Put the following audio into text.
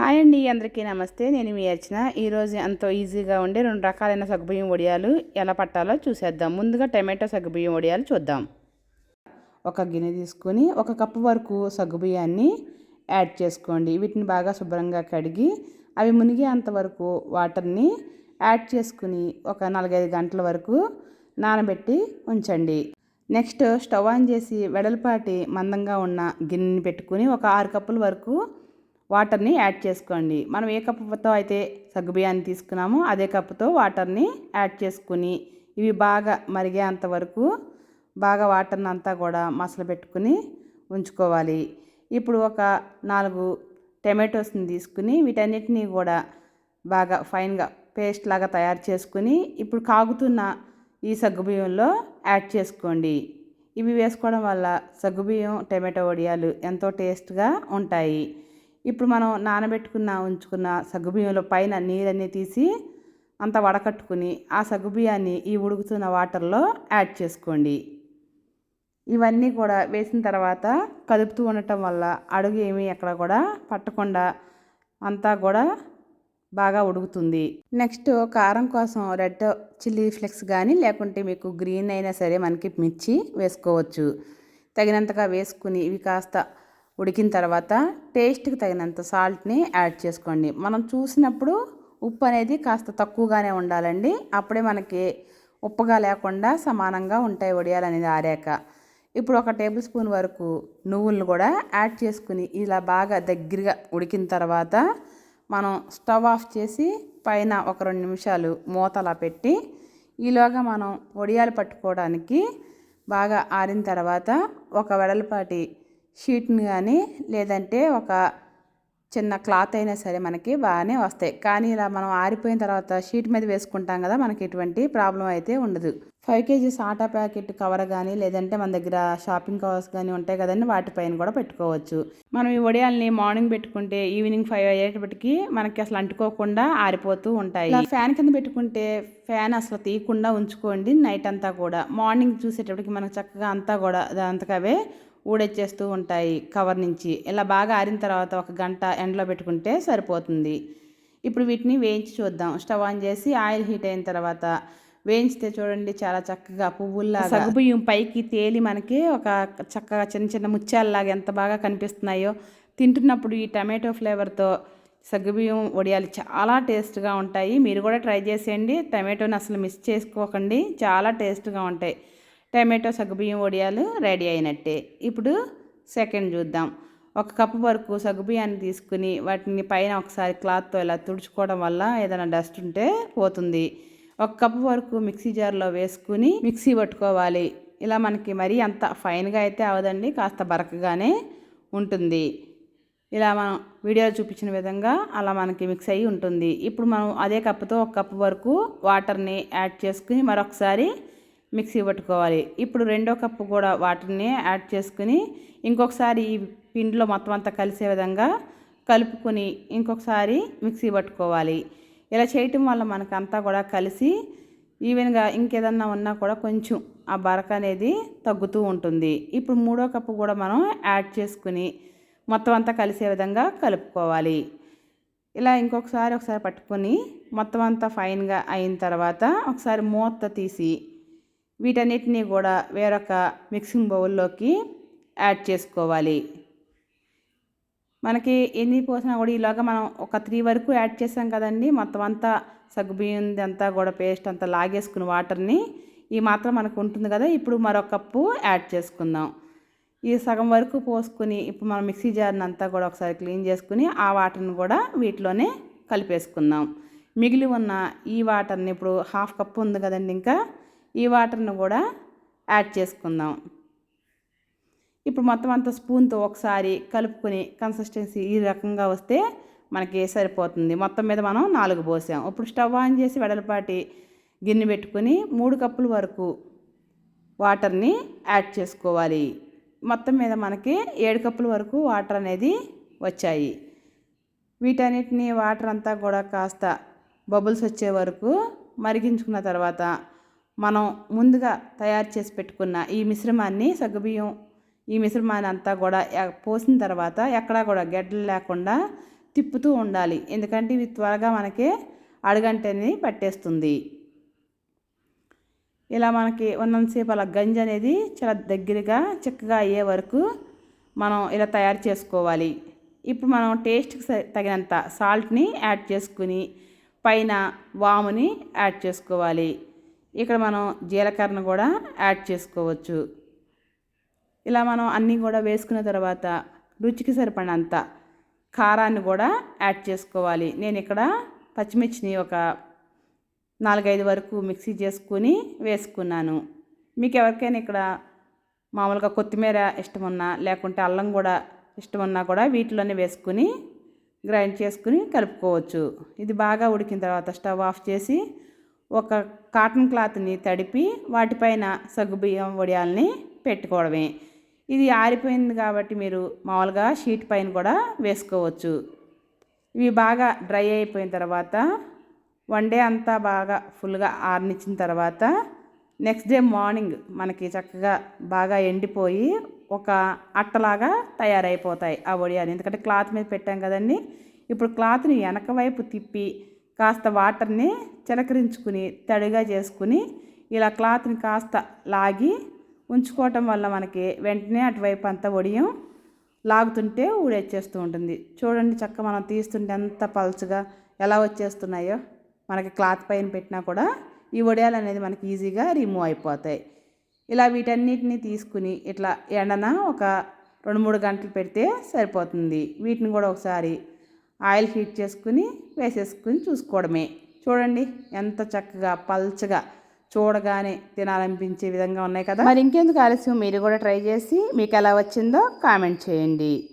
Hi అండి అందరికీ నమస్తే. నేను మీ అర్చన. ఈరోజు ఎంతో ఈజీగా ఉండే రెండు రకాలైన సగ్గుబియ్యం వడియాలు ఎలా పట్టాలో చూసేద్దాం. ముందుగా టమాటో సగ్గుబియ్యం వడియాలు చూద్దాం. ఒక గిన్నె తీసుకొని ఒక కప్పు వరకు సగ్గుబియ్యాన్ని యాడ్ చేసుకోండి. వీటిని బాగా శుభ్రంగా కడిగి అవి మునిగేంత వరకు వాటర్ని యాడ్ చేసుకుని ఒక నాలుగైదు గంటల వరకు నానబెట్టి ఉంచండి. నెక్స్ట్ స్టవ్ ఆన్ చేసి వెడల్పాటి మందంగా ఉన్న గిన్నెని పెట్టుకుని ఒక ఆరు కప్పుల వరకు వాటర్ని యాడ్ చేసుకోండి. మనం ఏ కప్పుతో అయితే సగ్గుబియ్యాన్ని తీసుకున్నామో అదే కప్పుతో వాటర్ని యాడ్ చేసుకుని ఇవి బాగా మరిగేంత వరకు బాగా వాటర్ని అంతా కూడా మసలు పెట్టుకుని ఉంచుకోవాలి. ఇప్పుడు ఒక నాలుగు టమాటోస్ని తీసుకుని వీటన్నిటినీ కూడా బాగా ఫైన్గా పేస్ట్ లాగా తయారు చేసుకుని ఇప్పుడు కాగుతున్న ఈ సగ్గుబియ్యంలో యాడ్ చేసుకోండి. ఇవి వేసుకోవడం వల్ల సగ్గుబియ్యం టమాటో వడియాలు ఎంతో టేస్ట్గా ఉంటాయి. ఇప్పుడు మనం నానబెట్టుకున్న ఉంచుకున్న సగ్గుబియ్యంలో పైన నీరన్నీ తీసి అంత వడకట్టుకుని ఆ సగ్గుబియ్యాన్ని ఈ ఉడుకుతున్న వాటర్లో యాడ్ చేసుకోండి. ఇవన్నీ కూడా వేసిన తర్వాత కదుపుతూ ఉండటం వల్ల అడుగు ఏమీ ఎక్కడ కూడా పట్టకుండా అంతా కూడా బాగా ఉడుకుతుంది. నెక్స్ట్ కారం కోసం రెడ్ చిల్లీ ఫ్లెక్స్ కానీ లేకుంటే మీకు గ్రీన్ అయినా సరే మనకి మిర్చి వేసుకోవచ్చు. తగినంతగా వేసుకుని ఇవి కాస్త ఉడికిన తర్వాత టేస్ట్కి తగినంత సాల్ట్ని యాడ్ చేసుకోండి. మనం చూసినప్పుడు ఉప్పు అనేది కాస్త తక్కువగానే ఉండాలండి. అప్పుడే మనకి ఉప్పుగా లేకుండా సమానంగా ఉంటాయి వడియాలు అనేది ఆరాక. ఇప్పుడు ఒక టేబుల్ స్పూన్ వరకు నువ్వులను కూడా యాడ్ చేసుకుని ఇలా బాగా దగ్గరగా ఉడికిన తర్వాత మనం స్టవ్ ఆఫ్ చేసి పైన ఒక రెండు నిమిషాలు మూతలా పెట్టి ఈలోగా మనం వడియాలు పట్టుకోవడానికి బాగా ఆరిన తర్వాత ఒక వెడల్పాటి షీట్ని కానీ లేదంటే ఒక చిన్న క్లాత్ అయినా సరే మనకి బాగానే వస్తాయి. కానీ ఇలా మనం ఆరిపోయిన తర్వాత షీట్ మీద వేసుకుంటాం కదా మనకి ఎటువంటి ప్రాబ్లం అయితే ఉండదు. Five KGs atta packet cover కానీ లేదంటే మన దగ్గర షాపింగ్ కవర్స్ కానీ ఉంటాయి కదండి వాటిపైన కూడా పెట్టుకోవచ్చు. మనం ఈ వడియాల్ని మార్నింగ్ పెట్టుకుంటే ఈవినింగ్ ఫైవ్ అయ్యేటప్పటికి మనకి అసలు అంటుకోకుండా ఆరిపోతూ ఉంటాయి. ఫ్యాన్ కింద పెట్టుకుంటే ఫ్యాన్ అసలు తీయకుండా ఉంచుకోండి నైట్ అంతా కూడా. మార్నింగ్ చూసేటప్పటికి మనకు చక్కగా అంతా కూడా అంతకవే ఊడొచ్చేస్తూ ఉంటాయి కవర్ నుంచి. ఇలా బాగా ఆరిన తర్వాత ఒక గంట ఎండలో పెట్టుకుంటే సరిపోతుంది. ఇప్పుడు వీటిని వేయించి చూద్దాం. స్టవ్ ఆన్ చేసి ఆయిల్ హీట్ అయిన తర్వాత వేయించితే చూడండి చాలా చక్కగా పువ్వుల్లా సగ్గుబియ్యం పైకి తేలి మనకి ఒక చక్కగా చిన్న చిన్న ముత్యాలలాగా ఎంత బాగా కనిపిస్తున్నాయో. తింటున్నప్పుడు ఈ టమాటో ఫ్లేవర్తో సగ్గుబియ్యం వడియాలు చాలా టేస్ట్గా ఉంటాయి. మీరు కూడా ట్రై చేసేయండి. టమాటోని అసలు మిస్ చేసుకోకండి. చాలా టేస్ట్గా ఉంటాయి. టమాటో సగ్గుబియ్యం వడియాలు రెడీ అయినట్టే. ఇప్పుడు సెకండ్ చూద్దాం. ఒక కప్పు వరకు సగ్గుబియ్యాన్ని తీసుకుని వాటిని పైన ఒకసారి క్లాత్తో ఇలా తుడుచుకోవడం వల్ల ఏదైనా డస్ట్ ఉంటే పోతుంది. ఒక కప్పు వరకు మిక్సీ జార్లో వేసుకుని మిక్సీ పట్టుకోవాలి. ఇలా మనకి మరీ అంత ఫైన్గా అయితే అవదండి కాస్త బరకగానే ఉంటుంది. ఇలా మనం వీడియోలో చూపించిన విధంగా అలా మనకి మిక్స్ అయ్యి ఉంటుంది. ఇప్పుడు మనం అదే కప్పుతో ఒక కప్పు వరకు వాటర్ని యాడ్ చేసుకుని మరొకసారి మిక్సీ పట్టుకోవాలి. ఇప్పుడు రెండో కప్పు కూడా వాటర్ని యాడ్ చేసుకుని ఇంకొకసారి ఈ పిండిలో మొత్తం అంతా కలిసే విధంగా కలుపుకొని ఇంకొకసారి మిక్సీ పట్టుకోవాలి. ఇలా చేయటం వల్ల మనకు అంతా కూడా కలిసి ఈవెన్గా ఇంకేదన్నా ఉన్నా కూడా కొంచెం ఆ బరక అనేది తగ్గుతూ ఉంటుంది. ఇప్పుడు మూడో కప్పు కూడా మనం యాడ్ చేసుకుని మొత్తం అంతా కలిసే విధంగా కలుపుకోవాలి. ఇలా ఇంకొకసారి ఒకసారి పట్టుకొని మొత్తం అంతా ఫైన్గా అయిన తర్వాత ఒకసారి మూత తీసి వీటన్నిటినీ కూడా వేరొక మిక్సింగ్ బౌల్లోకి యాడ్ చేసుకోవాలి. మనకి ఎన్ని పోసినా కూడా ఈలోగా మనం ఒక త్రీ వరకు యాడ్ చేసాం కదండి. మొత్తం అంతా సగ్గుబియ్యంది అంతా కూడా పేస్ట్ అంతా లాగేసుకుని వాటర్ని ఈ మాత్రం మనకు ఉంటుంది కదా. ఇప్పుడు మరొక కప్పు యాడ్ చేసుకుందాం. ఈ సగం వరకు పోసుకుని ఇప్పుడు మనం మిక్సీ జార్ని అంతా కూడా ఒకసారి క్లీన్ చేసుకుని ఆ వాటర్ని కూడా వీటిలోనే కలిపేసుకుందాం. మిగిలి ఉన్న ఈ వాటర్ని ఇప్పుడు హాఫ్ కప్పు ఉంది కదండి ఇంకా. ఈ వాటర్ని కూడా యాడ్ చేసుకుందాం. ఇప్పుడు మొత్తం అంతా స్పూన్తో ఒకసారి కలుపుకొని కన్సిస్టెన్సీ ఈ రకంగా వస్తే మనకి సరిపోతుంది. మొత్తం మీద మనం నాలుగు పోసాం. ఇప్పుడు స్టవ్ ఆన్ చేసి వెడలపాటి గిన్నె పెట్టుకొని మూడు కప్పుల వరకు వాటర్ని యాడ్ చేసుకోవాలి. మొత్తం మీద మనకి ఏడు కప్పుల వరకు వాటర్ అనేది వచ్చాయి. వీటన్నిటిని వాటర్ అంతా కూడా కాస్త బబుల్స్ వచ్చే వరకు మరిగించుకున్న తర్వాత మనం ముందుగా తయారు చేసి పెట్టుకున్న ఈ మిశ్రమాన్ని సగ్గుబియ్యం ఈ మిశ్రమాన్ని అంతా కూడా పోసిన తర్వాత ఎక్కడా కూడా గడ్డలు లేకుండా తిప్పుతూ ఉండాలి. ఎందుకంటే ఇవి త్వరగా మనకి అడుగంటని పట్టేస్తుంది. ఇలా మనకి ఉన్నంతసేపు అలా గంజి అనేది చాలా దగ్గరగా చిక్కగా అయ్యే వరకు మనం ఇలా తయారు చేసుకోవాలి. ఇప్పుడు మనం టేస్ట్కి తగినంత సాల్ట్ని యాడ్ చేసుకుని పైన వాముని యాడ్ చేసుకోవాలి. ఇక్కడ మనం జీలకర్రను కూడా యాడ్ చేసుకోవచ్చు. ఇలా మనం అన్నీ కూడా వేసుకున్న తర్వాత రుచికి సరిపడినంత కారాన్ని కూడా యాడ్ చేసుకోవాలి. నేను ఇక్కడ పచ్చిమిర్చిని ఒక నాలుగైదు వరకు మిక్సీ చేసుకుని వేసుకున్నాను. మీకు ఎవరికైనా ఇక్కడ మామూలుగా కొత్తిమీర ఇష్టం ఉన్నా లేకుంటే అల్లం కూడా ఇష్టం ఉన్నా కూడా వీటిలోనే వేసుకుని గ్రైండ్ చేసుకుని కలుపుకోవచ్చు. ఇది బాగా ఉడికిన తర్వాత స్టవ్ ఆఫ్ చేసి ఒక కాటన్ క్లాత్ని తడిపి వాటిపైన సగ్గుబియ్యం వడియాల్ని పెట్టుకోవడమే. ఇది ఆరిపోయింది కాబట్టి మీరు మామూలుగా షీట్ పైన కూడా వేసుకోవచ్చు. ఇవి బాగా డ్రై అయిపోయిన తర్వాత వన్ డే అంతా బాగా ఫుల్గా ఆరనిచ్చిన తర్వాత నెక్స్ట్ డే మార్నింగ్ మనకి చక్కగా బాగా ఎండిపోయి ఒక అట్టలాగా తయారైపోతాయి ఆ వడియాలు ఎందుకంటే క్లాత్ మీద పెట్టాం కదండి. ఇప్పుడు క్లాత్ని వెనక వైపు తిప్పి కాస్త వాటర్ని చిలకరించుకుని తడిగా చేసుకుని ఇలా క్లాత్ని కాస్త లాగి ఉంచుకోవటం వల్ల మనకి వెంటనే అటువైపు అంతా వడియం లాగుతుంటే ఊడేచ్చేస్తూ ఉంటుంది. చూడండి చక్క మనం తీస్తుంటే ఎంత పల్చగా ఎలా వచ్చేస్తున్నాయో. మనకి క్లాత్ పైన పెట్టినా కూడా ఈ వడియాలు అనేది మనకి ఈజీగా రిమూవ్ అయిపోతాయి. ఇలా వీటన్నిటిని తీసుకుని ఇట్లా ఎండన ఒక రెండు మూడు గంటలు పెడితే సరిపోతుంది. వీటిని కూడా ఒకసారి ఆయిల్ హీట్ చేసుకుని వేసేసుకుని చూసుకోవడమే. చూడండి ఎంత చక్కగా పల్చగా చూడగానే తినాలనిపించే విధంగా ఉన్నాయి కదా. మరి ఇంకెందుకు ఆలస్యం? మీరు కూడా ట్రై చేసి మీకు ఎలా వచ్చిందో కామెంట్ చేయండి.